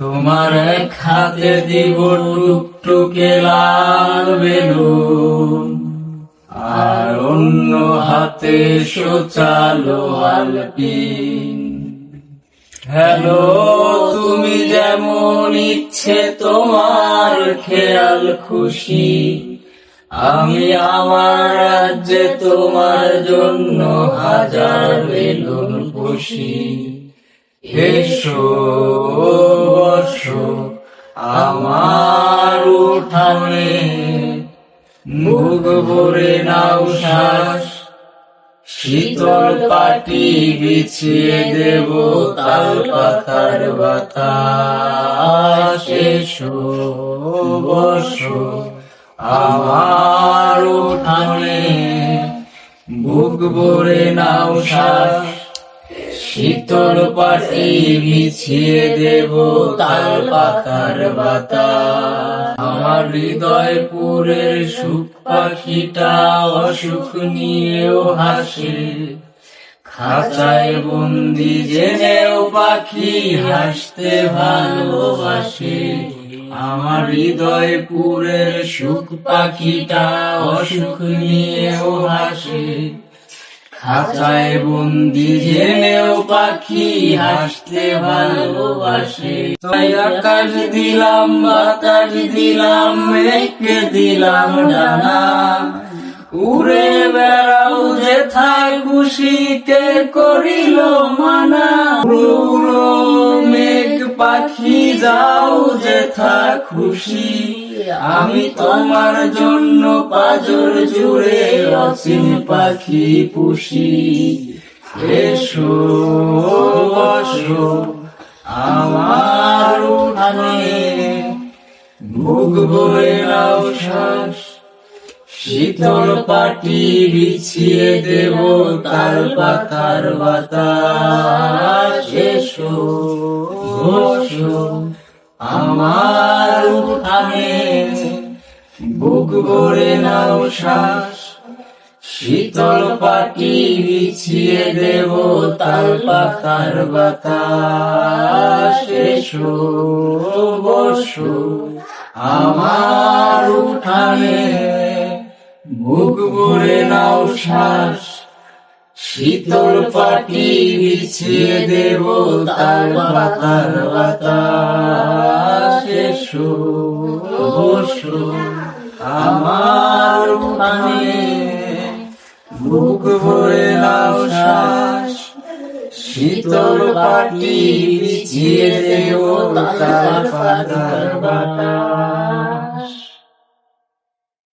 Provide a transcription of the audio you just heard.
তোমার এক হাতে দিব টুকটুকে লাল বেলুন, আর অন্য হাতে সোচালো আলপিন। হ্যালো, তুমি যেমন ইচ্ছে তোমার খেয়াল খুশি, আমি আমার রাজ্যে তোমার জন্য হাজার বেলুন খুশি এসো। মুখ ভরে নাও শ্বাস। শীতল পাটি বিছিয়ে দেব তাল পাতার বাতাস। এসো, বসো, আমার উঠানে। বুক ভরে নাও শ্বাস। শীতল পাটি বিছিয়ে দেব তাল পাতার বাতাস আমার হৃদয় পুরের সুখ পাখিটা অসুখ নিয়েও হাসে। খাঁচায় বন্দি জেনেও পাখি হাসতে ভালোবাসে। আমার হৃদয় পুরের সুখ পাখিটা অসুখ নিয়েও হাসে। খাঁচায় বন্দি জেনেও পাখি হাসতে ভালোবাসে। তাই আকাশ দিলাম, বাতাস দিলাম রেখে দিলাম ডানা। উড়ে বেড়াও খুশিকে করিল মানা। উড়ো মেঘ পাখি যাও যে থা খুশি। আমি তোমার জন্য পাজর জুড়ে অচিন পাখি পুষি। এসো, বসো, আমার উঠানে বুক শ্বাস। শীতল পাটি বিছিয়ে দেব তাল পাতার বাতাস। আমার উঠানে। বুক ভরে নাও শ্বাস। শীতল পাটি বিছিয়ে দেব তাল পাতার বাতাস। বসো, আমার উঠানে। ভরে নাও শ্বাস। শীতল পাটি বিছিয়ে দেব তাল পাতার বাতাস। আমার উঠানে বুক ভরে নাও শ্বাস। শীতল পাটি বিছিয়ে দেব তাল পাতার বাতাস।